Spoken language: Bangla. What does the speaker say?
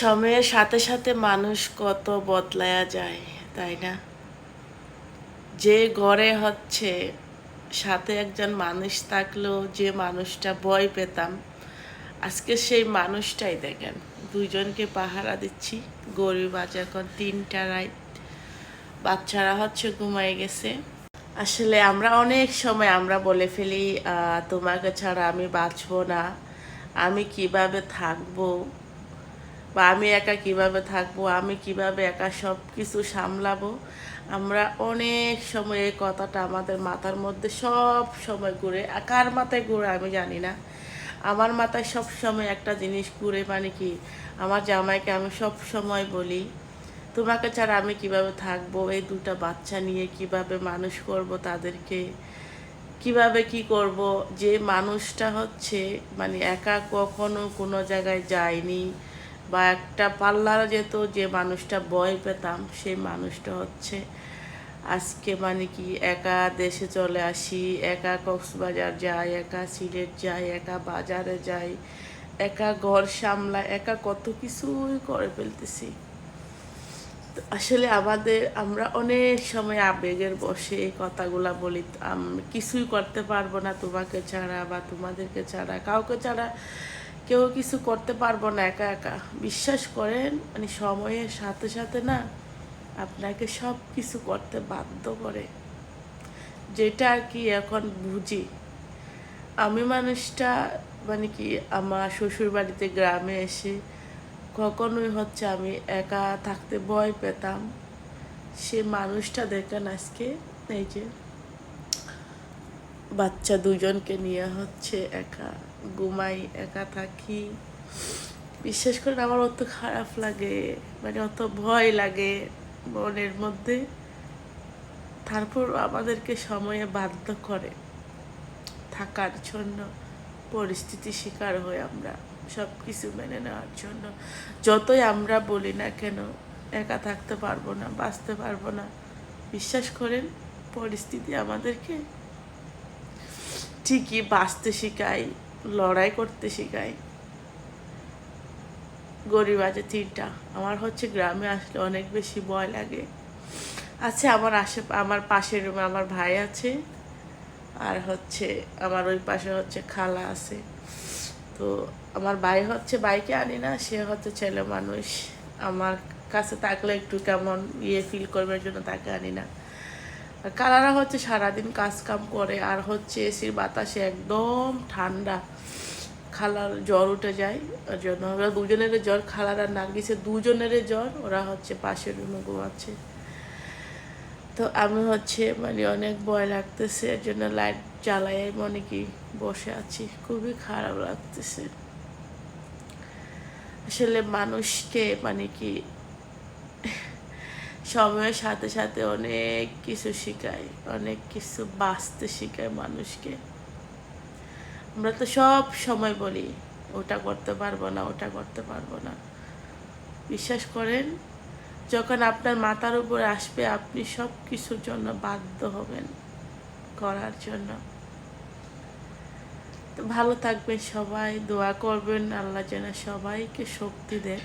সময়ের সাথে সাথে মানুষ কত বদলায়া যায়, তাই না? যে ঘরে হচ্ছে সাথে একজন মানুষ থাকলেও যে মানুষটা ভয় পেতাম, আজকে সেই মানুষটাই দেখেন। দুইজনকে পাহারা দিচ্ছি গরিব আজ এখন তিনটা রাইট বাচ্চারা হচ্ছে ঘুমাই গেছে। আসলে আমরা অনেক সময় আমরা বলে ফেলি তোমাকে ছাড়া আমি বাঁচবো না, আমি কীভাবে থাকব? বা আমি একা কীভাবে থাকব, আমি কীভাবে একা সব কিছু সামলাবো, আমরা অনেক সময় এই কথাটা আমাদের মাথার মধ্যে সব সময় ঘুরে কার মাথায় ঘুরে আমি জানি না। আমার মাথায় সব সময় একটা জিনিস ঘুরে মানে কি, আমার জামাইকে আমি সব সময় বলি, তোমাকে ছাড়া আমি কীভাবে থাকব, এই দুটো বাচ্চা নিয়ে কীভাবে মানুষ করব তাদেরকে, কীভাবে কি করব, যে মানুষটা হচ্ছে মানে একা কখনো কোনো জায়গায় যায়নি বা একটা পাল্লার যেত, যে মানুষটা ভয় পেতাম, সেই মানুষটা হচ্ছে আজকে মানে কি, একা দেশে চলে আসি, একা কক্সবাজার যাই, একা সিলেট যাই, একা বাজারে যাই, একা ঘর সামলা একা কত কিছুই করে ফেলতেছি। আসলে আমাদের, আমরা অনেক সময় আবেগের বসে এই কথাগুলা বলি কিছুই করতে পারব না তোমাকে ছাড়া বা তোমাদেরকে ছাড়া, কাউকে ছাড়া কেউ কিছু করতে পারব না একা একা। বিশ্বাস করেন মানে সময়ের সাথে সাথে না আপনাকে সব কিছু করতে বাধ্য করে। যেটা আর কি এখন বুঝি। আমি মানুষটা মানে কি, আমার শ্বশুর বাড়িতে গ্রামে এসে কখনোই হচ্ছে আমি একা থাকতে ভয় পেতাম। সে মানুষটা দেখেন আজকে, এই যে বাচ্চা দুজনকে নিয়ে হচ্ছে একা ঘুমাই, একা থাকি। বিশ্বাস করে আমার অত খারাপ লাগে মানে অত ভয় লাগে মনের মধ্যে। তারপর আমাদেরকে সময়ে বাধ্য করে থাকার জন্য, পরিস্থিতি শিকার হই আমরা সব কিছু মেনে নেওয়ার জন্য। যতই আমরা বলি না কেন, একা থাকতে পারব না, বাঁচতে পারব না। বিশ্বাস করেন, পরিস্থিতি আমাদেরকে ঠিকই বাঁচতে শেখায় লড়াই করতে শেখায় গরিব আছে তিনটা। আমার হচ্ছে গ্রামে আসলে অনেক বেশি ভয় লাগে। আছে আমার আশে আমার পাশের রুমে আমার ভাই আছে। আর হচ্ছে আমার ওই পাশে হচ্ছে খালা আছে। তো আমার ভাই হচ্ছে বাইকে আনি না, সে হচ্ছে ছেলে মানুষ। আমার কাছে থাকলে একটু কেমন ইয়ে ফিল করবার জন্য তাকে আনি না। আর হচ্ছে সারাদিন কাজ কাম করে, আর হচ্ছে এসির বাতাসে একদম ঠান্ডা। খালার জ্বর উঠে যায় ওর জন্য ওরা দুজনের জ্বর, খালার আর নার্গিসের দুজনের জ্বর, ওরা হচ্ছে পাশের রুমে ঘুমাচ্ছে। তো আমি হচ্ছে মানে অনেক ভয় লাগতেছে, এর জন্য লাইট জ্বালাই মনে কি বসে আছি, খুবই খারাপ লাগতেছে। আসলে মানুষকে মানে কি সময়ের সাথে সাথে অনেক কিছু শেখায় অনেক কিছু বাঁচতে শেখায় মানুষকে। আমরা তো সব সময় বলি, ওটা করতে পারব না, ওটা করতে পারব না। বিশ্বাস করেন, যখন আপনার মাথার উপরে আসবে, আপনি সব কিছুর জন্য বাধ্য হবেন, করার জন্য। তো ভালো থাকবেন সবাই, দোয়া করবেন, আল্লাহ যেন সবাইকে শক্তি দেয়।